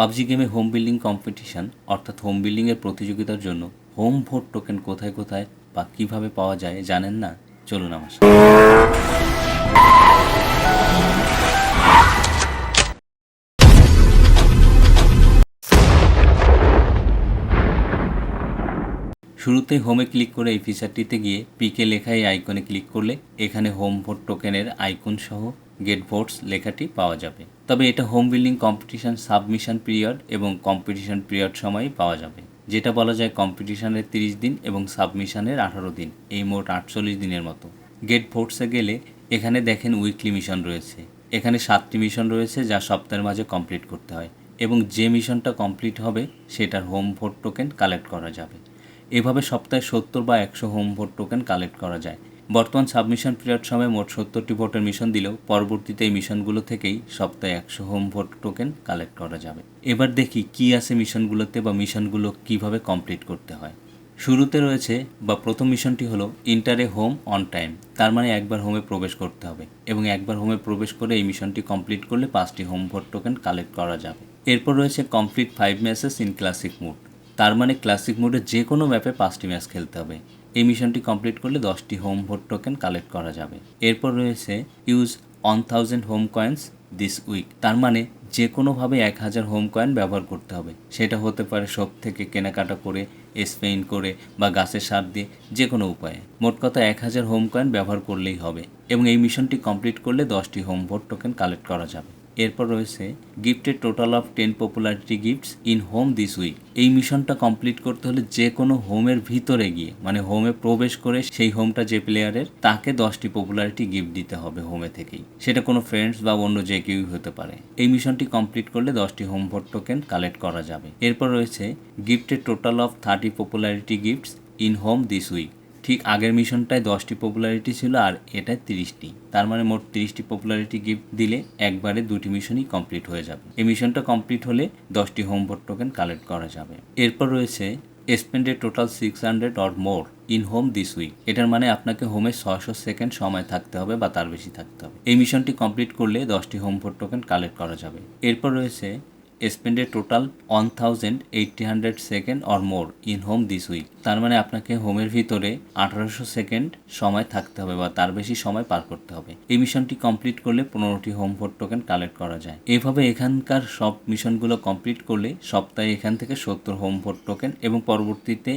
PUBG গেমে home building competition অর্থাৎ home বিল্ডিংয়ের প্রতিযোগিতার জন্য হোম ভোট টোকেন কোথায় কোথায় বা কীভাবে পাওয়া যায় জানেন না চলুন আমার সাথে। শুরুতেই হোমে ক্লিক করে এই ফিচারটিতে গিয়ে পিকে লেখা এই আইকনে ক্লিক করলে এখানে হোম ভোট টোকেনের আইকন সহ গেট ভোটস লেখাটি পাওয়া যাবে তবে এটা home building competition submission period এবং কম্পিটিশন পিরিয়ড সময়ই পাওয়া যাবে। যেটা বলা যায় কম্পিটিশনের তিরিশ দিন এবং সাবমিশনের আঠারো দিন, এই মোট আটচল্লিশ দিনের মতো। গেট ভোটসে গেলে এখানে দেখেন উইকলি মিশন রয়েছে। এখানে সাতটি মিশন রয়েছে যা সপ্তাহের মাঝে কমপ্লিট করতে হয় এবং যে মিশনটা কমপ্লিট হবে সেটার হোম ভোট টোকেন কালেক্ট করা যাবে। এভাবে সপ্তাহে সত্তর বা একশো হোম ভোট টোকেন কালেক্ট করা যায়। বর্তমান সাবমিশন পিরিয়ড সময় মোট সত্তরটি ভোটের মিশন দিলেও পরবর্তীতে এই মিশনগুলো থেকেই সপ্তাহে একশো হোম ভোট টোকেন কালেক্ট করা যাবে। এবার দেখি কি আছে মিশনগুলোতে বা মিশনগুলো কীভাবে কমপ্লিট করতে হয়। শুরুতে রয়েছে বা প্রথম মিশনটি হলো ইন্টারে হোম অন টাইম, তার মানে একবার হোমে প্রবেশ করতে হবে এবং একবার হোমে প্রবেশ করে এই মিশনটি কমপ্লিট করলে পাঁচটি হোম ভোট টোকেন কালেক্ট করা যাবে। এরপর রয়েছে complete five matches in classic mode, তার মানে ক্লাসিক মোডে যে কোনো ম্যাপে পাঁচটি ম্যাচ খেলতে হবে। এই মিশনটি কমপ্লিট করলে দশটি হোম ভোট টোকেন কালেক্ট করা যাবে। এরপর রয়েছে use one thousand home coins this week তার মানে যে কোনোভাবে এক হাজার হোম কয়েন ব্যবহার করতে হবে। সেটা হতে পারে শপ থেকে কেনাকাটা করে স্পেইন করে বা গাছের সার দিয়ে যে কোনো উপায়ে। মোট কথা এক হাজার হোম কয়েন ব্যবহার করলেই হবে এবং এই মিশনটি কমপ্লিট করলে দশটি হোম ভোট টোকেন কালেক্ট করা যাবে। এরপর রয়েছে গিফটের total of ten popularity gifts in home this week এই মিশনটা কমপ্লিট করতে হলে যে কোনো হোমের ভিতরে গিয়ে মানে হোমে প্রবেশ করে সেই হোমটা যে প্লেয়ারের তাকে দশটি পপুলারিটি গিফট দিতে হবে হোমে থেকেই। সেটা কোনো ফ্রেন্ডস বা অন্য যে কেউই হতে পারে। এই মিশনটি কমপ্লিট করলে দশটি হোম ভোট টোকেন কালেক্ট করা যাবে। এরপর রয়েছে গিফটের total of thirty popularity gifts in home this week ঠিক আগের মিশনটায় দশটি পপুলারিটি ছিল আর এটায় তিরিশটি। তার মানে মোট তিরিশটি পপুলারিটি গিফট দিলে একবারে দুটি মিশনই কমপ্লিট হয়ে যাবে। এই মিশনটা কমপ্লিট হলে দশটি হোম ভোট টোকেন কালেক্ট করা যাবে। এরপর রয়েছে স্পেন্ডে total six hundred or more in home this week এটার মানে আপনাকে হোমে ছয়শো সেকেন্ড সময় থাকতে হবে বা তার বেশি থাকতে হবে। এই মিশনটি কমপ্লিট করলে দশটি হোম ভোট টোকেন কালেক্ট করা যাবে। এরপর রয়েছে স্পেন্ডে total one thousand eighty hundred second or more in home this week তার মানে আপনাকে হোমের ভিতরে আঠারোশো সেকেন্ড সময় থাকতে হবে বা তার বেশি সময় পার করতে হবে। এই মিশনটি কমপ্লিট করলে পনেরোটি হোম ভোট টোকেন কালেক্ট করা যায়। এভাবে এখানকার সব মিশনগুলো কমপ্লিট করলে সপ্তাহে এখান থেকে সত্তর হোম ভোট টোকেন এবং পরবর্তীতে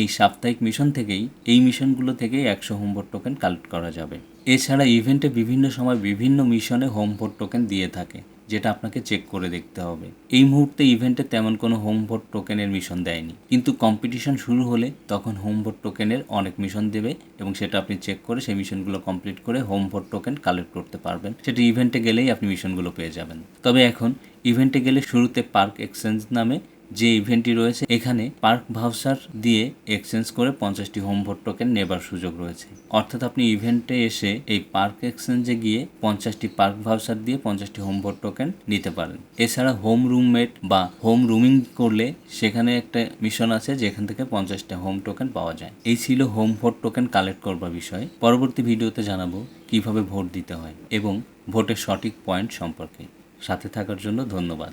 এই সাপ্তাহিক মিশন থেকেই এই মিশনগুলো থেকেই একশো হোম ভোট টোকেন কালেক্ট করা যাবে। এছাড়া ইভেন্টে বিভিন্ন সময় বিভিন্ন মিশনে হোম ভোট টোকেন দিয়ে থাকে। যেটা আপনাকে চেক করে দেখতে হবে। এই মুহূর্তে ইভেন্টে তেমন কোনো হোম ভোট টোকেনের মিশন দেয়নি। কিন্তু কম্পিটিশন শুরু হলে তখন হোম ভোট টোকেনের অনেক মিশন দেবে এবং সেটা আপনি চেক করে সেই মিশনগুলো কমপ্লিট করে হোম ভোট টোকেন কালেক্ট করতে পারবেন। সেটা ইভেন্টে গেলেই আপনি মিশনগুলো পেয়ে যাবেন। তবে এখন ইভেন্টে গেলে শুরুতে পার্ক এক্সচেঞ্জ নামে যে ইভেন্টটি রয়েছে, এখানে পার্ক ভাউচার দিয়ে এক্সচেঞ্জ করে পঞ্চাশটি হোম ভোট টোকেন নেবার সুযোগ রয়েছে। অর্থাৎ আপনি ইভেন্টে এসে এই পার্ক এক্সচেঞ্জে গিয়ে পঞ্চাশটি পার্ক ভাউচার দিয়ে পঞ্চাশটি হোম ভোট টোকেন নিতে পারেন। এছাড়া হোম রুমমেট বা হোম রুমিং করলে সেখানে একটা মিশন আছে যেখান থেকে পঞ্চাশটা হোম টোকেন পাওয়া যায়। এই ছিল হোম ভোট টোকেন কালেক্ট করবার বিষয়। পরবর্তী ভিডিওতে জানাব কীভাবে ভোট দিতে হয় এবং ভোটের সঠিক পয়েন্ট সম্পর্কে। সাথে থাকার জন্য ধন্যবাদ।